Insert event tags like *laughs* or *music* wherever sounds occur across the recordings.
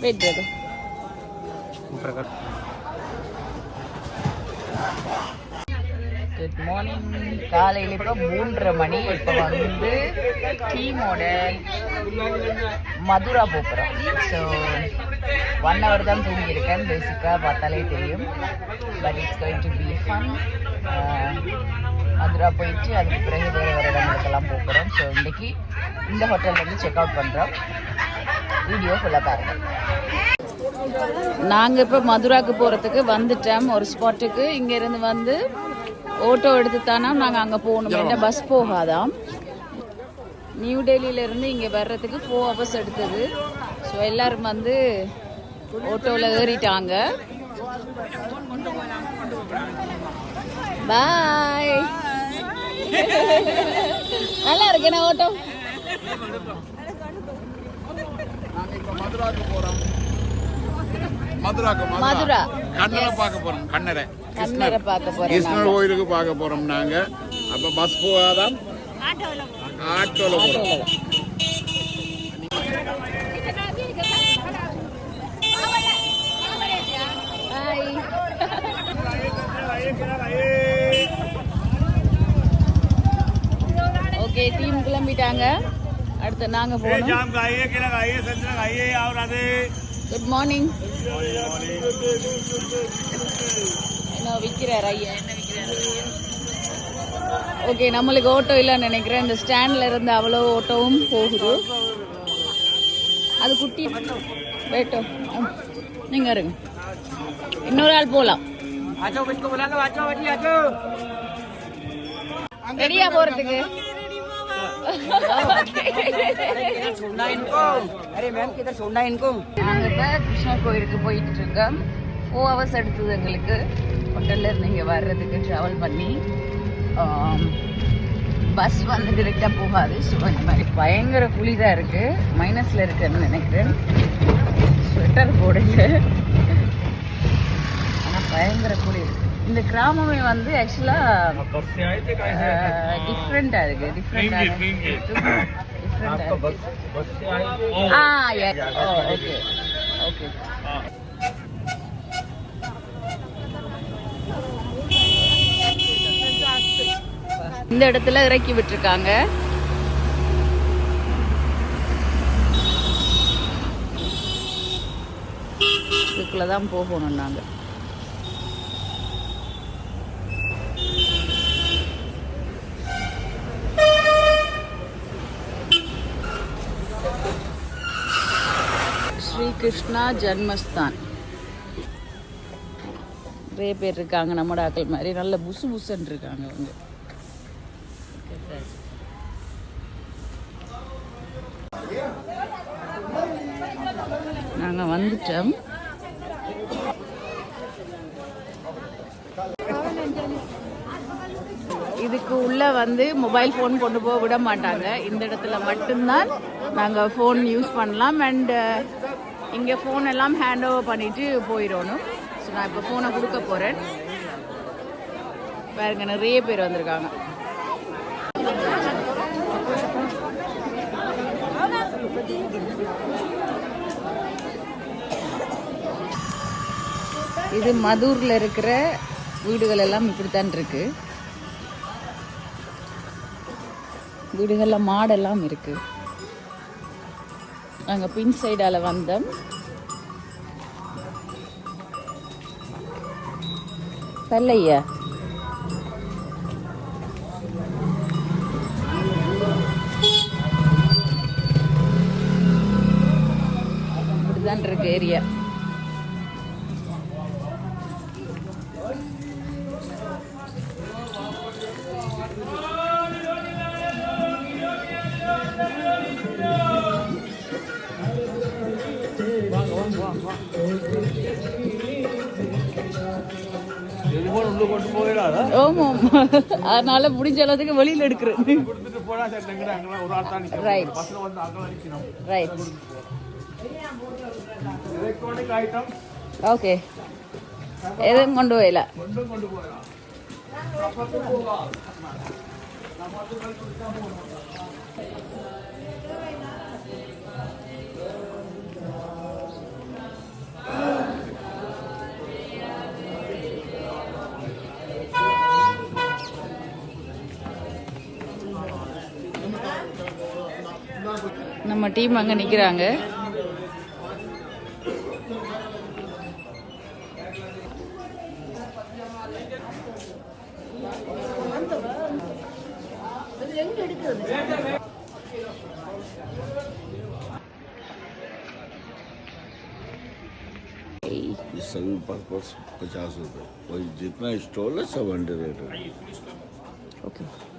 Brother good morning காலையில் இப்போ மூன்றரை மணி. இப்போ வந்து டீமோட மதுரா போகிறோம் ஸோ ஒன் ஹவர் தான் தூங்கியிருக்கேன். பேசிக்காக பார்த்தாலே தெரியும். But it's going to be fun Mathura போயிட்டு அதுக்கு பிறகு வேறு வேறு இடங்களுக்கெல்லாம் போகிறோம் ஸோ இன்றைக்கி இந்த ஹோட்டல்லேருந்து செக் அவுட் பண்ணுறோம் வீடியோ ஃபுல்லாக பாருங்கள் நாங்கள் இப்போ மதுராக்கு போகிறதுக்கு வந்துட்டோம். ஒரு ஸ்பாட்டுக்கு இங்கேருந்து வந்து ஓட்டோ எடுத்து தானே நாங்கள் அங்கே போகணும்? என்ன பஸ் போகாதாம் நியூ டெல்லியிலேருந்து இங்கே வர்றதுக்கு ஃபோர் ஹவர்ஸ் எடுத்தது. ஸோ எல்லாரும் வந்து ஓட்டோவில் ஏறிட்டாங்க. பாய் *laughs* நல்லா இருக்குண்ணே ஓட்டோ மதுராக்கு போறோம். மதுராக்கு மதுரா. கண்ணரை பார்க்க போறோம். கண்ணரை. கண்ணரை பார்க்க போகிறோம் கிருஷ்ணர் கோயிலுக்கு பார்க்க போறோம் நாங்க. அப்ப பஸ் போகாதான் ஆட்டோல போறோம். ஓகே டீம் கிளம்பிட்டாங்க. அடுத்து நாங்கள் போகணும். ஜாம் காயே கிழ காயே சந்திர காயே குட் மார்னிங் என்ன விற்கிறார் ஐயா? என்ன விற்கிறார் ஓகே நம்மளுக்கு ஓட்டோ இல்லைன்னு நினைக்கிறேன். இந்த ஸ்டாண்டில் இருந்து அவ்வளோ ஓட்டோவும் போகுது. அது குட்டி. வேட்டோ. நீங்கள் இருங்க இன்னொரு ஆள் போகலாம் ரெடியா போகிறதுக்கு छोड़ना इनको अरे मैम किधर छोड़ना इनको நாங்கள் இப்போ கிருஷ்ணர் கோயிலுக்கு போயிட்டு இருக்கோம் ஃபோர் ஹவர்ஸ் எடுத்தது எங்களுக்கு ஹோட்டல்ல இருந்து இங்கே வர்றதுக்கு ட்ராவல் பண்ணி பஸ் வந்து டிரெக்டாக போகாது ஸோ இந்த மாதிரி பயங்கர குளிராக இருக்குது மைனஸில் இருக்குன்னு நினைக்கிறேன் ஸ்வெட்டர் போடுங்க ஆனால் பயங்கர குளிர் இந்த கிராமமே வந்து ஆக்சுவலாக டிஃப்ரெண்ட்டாக இருக்குது டிஃப்ரெண்ட்டாக ஆ இந்த இடத்துல இறக்கி விட்டுருக்காங்க. இதுக்குள்ளே தான் போகணும் நாங்கள் கிருஷ்ணா ஜன்மஸ்தான். நிறைய பேர் இருக்காங்க நம்மட ஆக்கள் மாதிரி. நல்ல புசு புசுன்னு இருக்காங்க அவங்க நாங்கள் வந்துட்டோம். இதுக்கு உள்ளே வந்து மொபைல் ஃபோன் கொண்டு போக விட மாட்டாங்க. இந்த இடத்துல மட்டும்தான் நாங்கள் ஃபோன் யூஸ் பண்ணலாம். அண்டு இங்கே ஃபோன் எல்லாம் ஹேண்ட் ஓவர் பண்ணிட்டு போயிடணும். ஸோ நான் இப்போ ஃபோனை கொடுக்க போகிறேன் பாருங்க நிறைய பேர் வந்திருக்காங்க. இது மதுரில் இருக்கிற வீடுகள் எல்லாம் இப்படித்தான் இருக்கு. வீடுகளில் மாடெல்லாம் இருக்குது நாங்கள் பின் சைடால் வந்தோம். பல்லையா இப்படிதான் இருக்கு ஏரியா. டெலிஃபோன் அதனால முடிஞ்ச அளவுக்கு வெளியில் எடுக்கிறது ரைட் ரைட் சரி எங்கடா அங்கெல்லாம் ஒரு நம்ம டீம் அங்கே நிற்கிறாங்க ये सभी पर्पस पचास रुपये वही जितना स्टॉल है सब हंड्रेड रेट है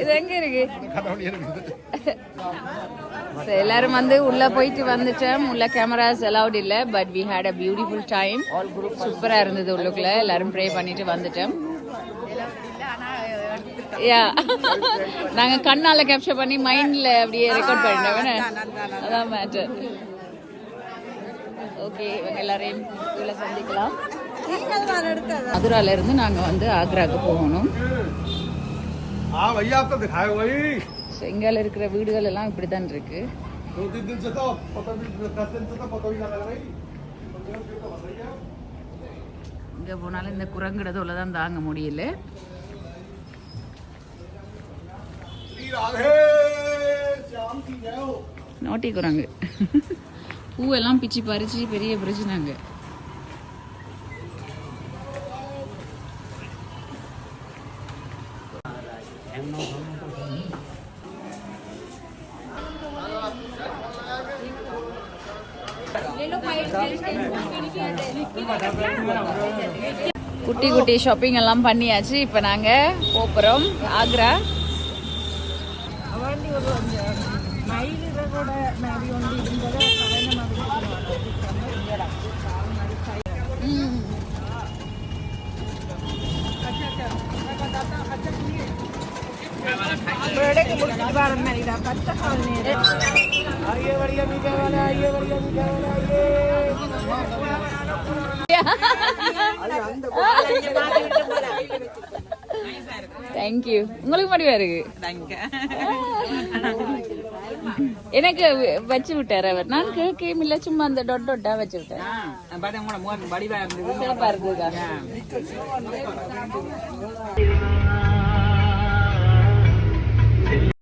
இது எங்க இருக்கு? எல்லாரும் வந்து உள்ள போயிட்டு வந்துட்டோம். உள்ள கேமராஸ் அலவுட் இல்ல but we had a beautiful time சூப்பரா இருந்தது உள்ளுக்குள்ள. எல்லாரும் ப்ரே பண்ணிட்டு வந்துட்டோம். யா நாங்க கண்ணால கேப்சர் பண்ணி மைண்ட்ல அப்படியே ரெக்கார்ட் பண்ணிட்டோம். அதான் மேட்டர் ஓகே இவங்க எல்லாரையும் உள்ள சந்திக்கலாம். மதுரால இருந்து நாங்க வந்து ஆக்ராக்கு போகணும். செங்கல் இருக்கிற வீடுகள் எல்லாம் இப்படித்தான் இருக்கு. இங்க போனாலும் இந்த குரங்குடது உள்ளதான் தாங்க முடியல. நோட்டி குரங்கு. பூவெல்லாம் பிச்சு பறிச்சு பெரிய பிரச்சனைங்க. குட்டி குட்டி ஷாப்பிங் எல்லாம் பண்ணியாச்சு. இப்போ நாங்கள் போகிறோம் ஆக்ரா. தேங்க்யூ உங்களுக்கு மட்டும் இருக்கு? எனக்கு வச்சு விட்டார் அவர். நான் கேட்கவும் இல்லை. சும்மா அந்த டொட் டொட்டா வச்சு விட்டேன். சிறப்பா இருக்குதுக்கா